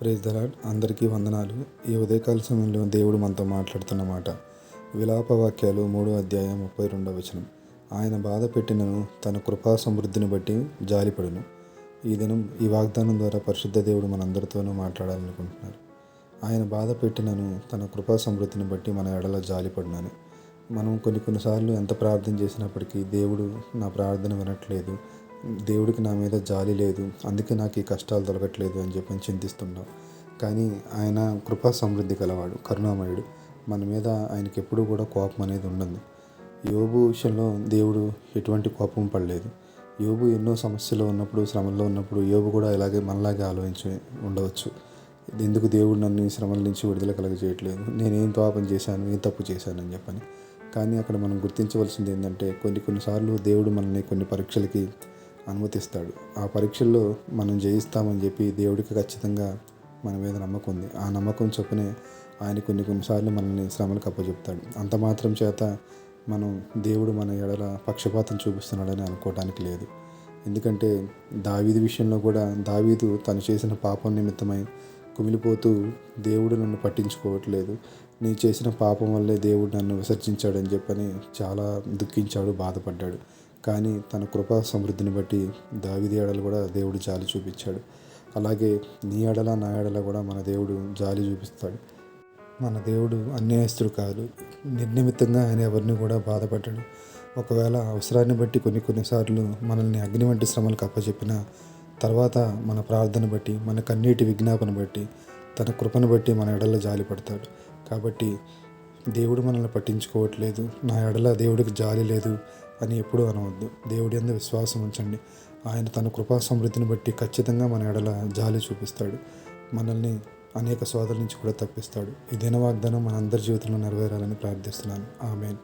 Praise the Lord అందరికీ వందనాలు. ఈ ఉదయకాల సమయంలో దేవుడు మనతో మాట్లాడుతున్నమాట విలాప వాక్యాలు మూడో అధ్యాయం ముప్పై రెండవ వచనం. ఆయన బాధ పెట్టినను తన కృపా సమృద్ధిని బట్టి జాలిపడును. ఈ దినం ఈ వాగ్దానం ద్వారా పరిశుద్ధ దేవుడు మనందరితోనూ మాట్లాడాలనుకుంటున్నారు. ఆయన బాధ పెట్టినను తన కృపా సమృద్ధిని బట్టి మన ఎడల జాలిపడినాను. మనం కొన్ని కొన్నిసార్లు ఎంత ప్రార్థన చేసినప్పటికీ దేవుడు నా ప్రార్థన వినట్లేదు. దేవుడికి నా మీద జాలి లేదు అందుకే నాకు ఈ కష్టాలు దొరకట్లేదు అని చెప్పి చింతిస్తున్నాం కానీ ఆయన కృపా సమృద్ధి గలవాడు కరుణామయుడు. మన మీద ఆయనకి ఎప్పుడూ కూడా కోపం అనేది ఉండదు. యోబు విషయంలో దేవుడు ఎటువంటి కోపం పడలేదు. యోబు ఎన్నో సమస్యలు ఉన్నప్పుడు శ్రమల్లో ఉన్నప్పుడు యోబు కూడా ఇలాగే మనలాగే ఆలోచించి ఉండవచ్చు. ఎందుకు దేవుడు నన్ను ఈ శ్రమల నుంచి విడుదల కలగజేయట్లేదు? నేనేం పాపం చేశాను? ఏం తప్పు చేశాను? అని చెప్పని. కానీ అక్కడ మనం గుర్తించవలసింది ఏంటంటే కొన్ని కొన్నిసార్లు దేవుడు మనల్ని కొన్ని పరీక్షలకి అనుమతిస్తాడు. ఆ పరీక్షల్లో మనం జయిస్తామని చెప్పి దేవుడికి ఖచ్చితంగా మన మీద నమ్మకం ఉంది. ఆ నమ్మకం చొప్పునే ఆయన కొన్ని కొన్నిసార్లు మనల్ని శ్రమలకు అప్పచెప్తాడు. అంత మాత్రం చేత మనం దేవుడు మన ఎడల పక్షపాతం చూపిస్తున్నాడని అనుకోవడానికి లేదు. ఎందుకంటే దావీదు విషయంలో కూడా దావీదు తను చేసిన పాపం నిమిత్తమై కుమిలిపోతూ దేవుడు నన్ను పట్టించుకోవట్లేదు. నీ చేసిన పాపం వల్లే దేవుడు నన్ను విసర్జించాడని చెప్పని చాలా దుఃఖించాడు బాధపడ్డాడు. కానీ తన కృపా సమృద్ధిని బట్టి దావిది ఏడలు కూడా దేవుడు జాలి చూపించాడు. అలాగే నీ ఏడల నా ఏడల కూడా మన దేవుడు జాలి చూపిస్తాడు. మన దేవుడు అన్యాయస్తుడు కాదు. నిర్నిమిత్తంగా ఆయన ఎవరిని కూడా బాధపడ్డాడు. ఒకవేళ అవసరాన్ని బట్టి కొన్ని కొన్నిసార్లు మనల్ని అగ్ని వంటి శ్రమలకు అప్పచెప్పిన తర్వాత మన ప్రార్థన బట్టి మన కన్నీటి విజ్ఞాపన బట్టి తన కృపను బట్టి మన ఎడల జాలి పడతాడు. కాబట్టి దేవుడు మనల్ని పట్టించుకోవట్లేదు. నా ఎడల దేవుడికి జాలి లేదు. అని ఎప్పుడూ అనవద్దు. దేవుడి అందు విశ్వాసం ఉంచండి. ఆయన తన కృపా సమృద్ధిని బట్టి ఖచ్చితంగా మన ఎడల జాలి చూపిస్తాడు. మనల్ని అనేక సోదరుల నుంచి కూడా తప్పిస్తాడు. ఈ దిన వాగ్దానం మన అందరి జీవితంలో నెరవేరాలని ప్రార్థిస్తున్నాను. ఆమెన్.